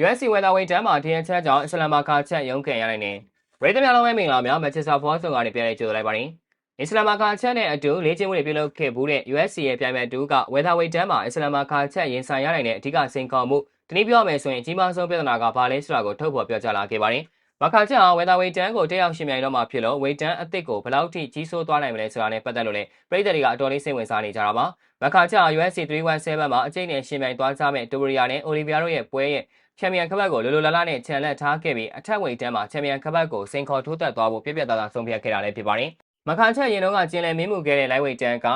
USC ဝယ်သာဝိတ်တန်းမှာထင်ချက်ကြောင့်အစ္စလာမ်မာကာချက်ရုံးကန်ရနိုင်တယ်။ရိတ်သမများလုံးပဲမင်္ဂလာများမက်ချစ်စာဖောဆုံကနေပြန်လည်ကြိုဆိုလိုက်ပါတယ်။အစ္စလာမ်မာကာချက်နဲ့အတူလေ့ကျင့်မှုတွေပြုလုပ်ခဲ့ဘူးတဲ့ USC ရဲ့ပြိုင်မဲ့တူကဝယ်သာဝိတ်တန်းမှာအစ္စလာမ်မာကာချက်ရင်ဆိုင်ရနိုင်တဲ့အဓိကစိန်ခေါ်မှုတနည်းပြောရမယ်ဆိုရင်အကြီးမားဆုံးပြဿနာကဘာလဲဆိုတာကိုထုတ်ဖော်ပြောကြားလာခဲ့ပါတယ်။မခါချက်ဟာဝယ်သာဝိတ်တန်းကိုတက်ရောက်ရှင်မြိုင်တော့မှာဖြစ်လို့ဝိတ်တန်းအစ်စ်ကိုဘယ်လောက်ထိကြီးစိုးသွားနိုင်မလဲဆိုတာနဲ့ပတ်သက်လို့လည်းပြည်သက်တွေကအတော်လေးစိတ်ဝင်စားနေကြတာပါ။မခါချက်ဟာ USC 317မှာအကျိတ်နဲ့ရှင်မြိုင်သွားကြမဲ့တိုရီယာနဲ့အိုလီဗီယာတို့ရဲ့ပွဲရဲ့ ချန်ပီယံခပတ်ကိုလိုလိုလားလားနဲ့ချန်လက်ထားခဲ့ပြီးအထက်ဝိတ်တန်းမှာချန်ပီယံခပတ်ကိုစင်ခေါ်ထိုးသက်သွားဖို့ပြည့်ပြည့်သားသားဆုံးဖြတ်ခဲ့တာလည်းဖြစ်ပါတယ်။မခါချက်ရင်တော့ကကျင်းလည်မင်းမှုခဲ့တဲ့ light weight တန်းက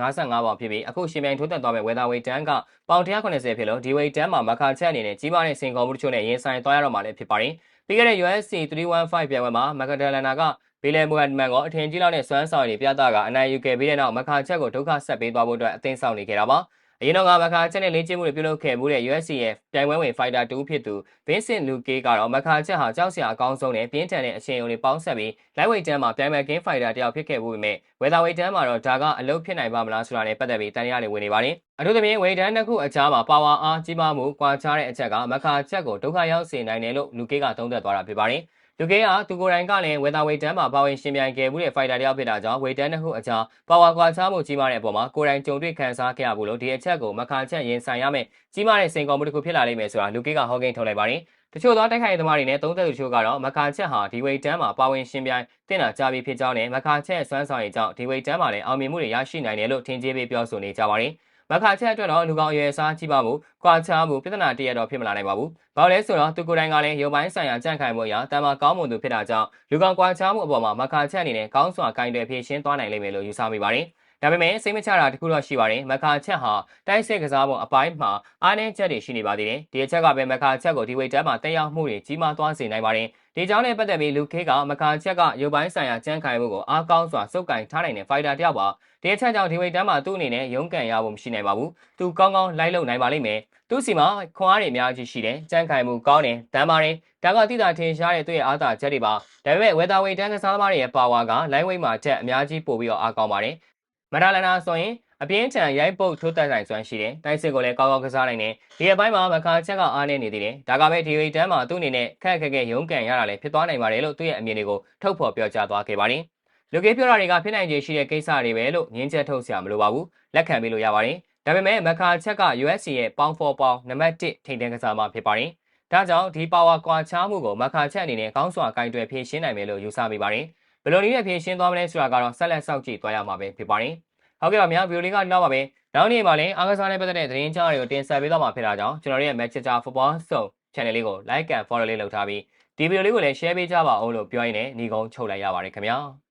155ပေါင်ဖြစ်ပြီးအခုရှင်မြိုင်ထိုးသက်သွားမဲ့ weather weight တန်းကပေါင်180ဖြစ်လို့ဒီ weight တန်းမှာမခါချက်အနေနဲ့ကြီးမားတဲ့စင်ခေါ်မှုတချို့နဲ့ရင်ဆိုင်သွားရတော့မှာလည်းဖြစ်ပါတယ်။ပြီးခဲ့တဲ့ USC 315ပြိုင်ပွဲမှာမကဒလနာကဘီလယ်မူဟတ်မန်ကအထင်ကြီးလောက်နဲ့စွမ်းဆောင်ရည်ပြသကအနိုင်ယူခဲ့ပြီးတဲ့နောက်မခါချက်ကိုဒုက္ခဆက်ပေးသွားဖို့အတွက်အသင်းဆောင်နေခဲ့တာပါ။ အရင်တော့ကမခါချက်နဲ့လေ့ကျင့်မှုတွေပြုလုပ်ခဲ့မှုတဲ့ USC ရဲ့ပြိုင်ပွဲဝင် fighter 2ဖြစ်သူ Vincent Luque ကတော့မခါချက်ဟာကြောက်စရာအကောင်းဆုံးနဲ့ပြင်းထန်တဲ့အချိန်အုံတွေပေါင်းဆက်ပြီး lightweight တန်းမှာပြိုင်ပွဲ game fighter တယောက်ဖြစ်ခဲ့မှုပေမဲ့ weatherweight တန်းမှာတော့ဒါကအလုပ်ဖြစ်နိုင်ပါမလားဆိုတာနဲ့ပတ်သက်ပြီးတန်ရတွေဝင်နေပါတယ်။အထူးသဖြင့် weight တန်းတစ်ခုအကြားမှာ power အားကြီးမားမှုကွာခြားတဲ့အချက်ကမခါချက်ကိုဒုက္ခရောက်စေနိုင်တယ်လို့ Luque ကသုံးသပ်သွားတာဖြစ်ပါတယ်။ လူကေကသူကိုယ်တိုင်ကလည်းဝေသာဝေတန်းမှာပါဝင်ရှင်ပြိုင်ခဲ့မှုတဲ့ဖိုက်တာတယောက်ဖြစ်တာကြောင့်ဝေတန်းနှစ်ခုအကြားပါဝါကွာခြားမှုကြီးမားတဲ့အပေါ်မှာကိုယ်တိုင်ကြုံတွေ့ခံစားခဲ့ရဘူးလို့ဒီအချက်ကိုမခါချက်ရင်ဆိုင်ရမယ်ကြီးမားတဲ့စိန်ခေါ်မှုတစ်ခုဖြစ်လာလိမ့်မယ်ဆိုတာလူကေကဟောကိန်းထုတ်လိုက်ပါတယ်တချို့သောတိုက်ခိုက်ရေးသမားတွေနဲ့သုံးသက်သူချို့ကတော့မခါချက်ဟာဒီဝေတန်းမှာပါဝင်ရှင်ပြိုင်တင်တာကြပြီးဖြစ်ကြောင်းနဲ့မခါချက်ဆွမ်းဆောင်ရေးကြောင့်ဒီဝေတန်းမှာလည်းအောင်မြင်မှုတွေရရှိနိုင်တယ်လို့ထင်ကြေးပေးပြောဆိုနေကြပါတယ်။ မခါချက်အတွက်တော့လူကောင်အရွယ်စားကြီးပါမှုကွာခြားမှုပြဿနာတရတော့ဖြစ်မလာနိုင်ပါဘူး။ဘာလို့လဲဆိုတော့သူကိုယ်တိုင်ကလည်းရုပ်ပိုင်းဆိုင်ရာကြန့်ခိုင်မှုအရာတန်မာကောင်းမွန်သူဖြစ်တာကြောင့်လူကောင်ကွာခြားမှုအပေါ်မှာမခါချက်အနေနဲ့ကောင်းစွာကင်တွယ်ဖြည့်ရှင်းသွားနိုင်လိမ့်မယ်လို့ယူဆမိပါတယ်။ ဒါပေမဲ့စိတ်မချတာတခုတော့ရှိပါတယ်မခါချက်ဟာတိုက်စစ်ကစားပုံအပိုင်းမှာအားနည်းချက်တွေရှိနေပါသေးတယ်ဒီအချက်ကပဲမခါချက်ကိုဒီဝိတ်တန်းမှာတက်ရောက်မှုတွေကြီးမားသွားစေနိုင်ပါတယ်ဒီကြောင့်လည်းပတ်သက်ပြီးလူခေကမခါချက်ကရုပ်ပိုင်းဆိုင်ရာကြမ်းခိုင်မှုကိုအားကောင်းစွာစုပ်ကင်ထားနိုင်တဲ့ဖိုက်တာတယောက်ပါဒီအချက်ကြောင့်ဒီဝိတ်တန်းမှာသူ့အနေနဲ့ရုန်းကန်ရဖို့မရှိနိုင်ပါဘူးသူကောင်းကောင်းလိုက်လုံနိုင်ပါလိမ့်မယ်သူ့စီမှာခွန်အားတွေအများကြီးရှိတယ်ကြမ်းခိုင်မှုကောင်းတယ်တမ်းပါတယ်ဒါကတိတာထင်ရှားတဲ့သူ့ရဲ့အားသာချက်တွေပါဒါပေမဲ့ဝေတာဝိတ်တန်းကစားသမားတွေရဲ့ပါဝါကလိုင်းဝိတ်မှာချက်အများကြီးပို့ပြီးတော့အားကောင်းပါတယ် မဒါလနာဆိုရင်အပြင်းထန်ရိုက်ပုတ်ထိုးတက်နိုင်စွမ်းရှိတယ်။တိုက်စစ်ကိုလည်းကောင်းကောင်းကစားနိုင်တယ်။ဒီအပိုင်းမှာမခါချက်ကအားနေနေသေးတယ်။ဒါကပဲဒီဝိတန်းမှာသူ့အနေနဲ့ခက်ခက်ခဲရုန်းကန်ရတာလည်းဖြစ်သွားနိုင်ပါတယ်လို့သူ့ရဲ့အမြင်တွေကိုထုတ်ဖော်ပြောကြားသွားခဲ့ပါတယ်။လူကေပြောတာတွေကဖြစ်နိုင်ခြေရှိတဲ့ကိစ္စတွေပဲလို့ငင်းချက်ထုတ်စရာမလိုပါဘူး။လက်ခံပေးလို့ရပါတယ်။ဒါပေမဲ့မခါချက်က USC ရဲ့ပေါင်4ပေါင်နံပါတ်1ထိန်တန်းကစားမှဖြစ်ပါတယ်။ဒါကြောင့်ဒီပါဝါကွာခြားမှုကိုမခါချက်အနေနဲ့ကောင်းစွာကင်တွယ်ဖြည့်ရှင်းနိုင်မယ်လို့ယူဆမိပါတယ်။ ဘယ်လိုနည်းနဲ့ဖြည့်ရှင်းသွားမလဲဆိုတာကတော့ဆက်လက်စောင့်ကြည့်သွားရမှာပဲဖြစ်ပါတယ်။ဟုတ်ကဲ့ပါများဗီဒီယိုလေးကတော့ပါပဲနောက်နေ့မှာလည်းအားကစားနဲ့ပတ်သက်တဲ့သတင်းကြားတွေကိုတင်ဆက်ပေးသွားမှာဖြစ်တာကြောင့်ကျွန်တော်ရဲ့ Manchester Football Zone Channel လေးကို Like and Follow လေးလုပ်ထားပြီးဒီဗီဒီယိုလေးကိုလည်း Share ပေးကြပါဦးလို့ပြောရင်းနဲ့ညီကုန်းချုပ်လိုက်ရပါတယ်ခင်ဗျာ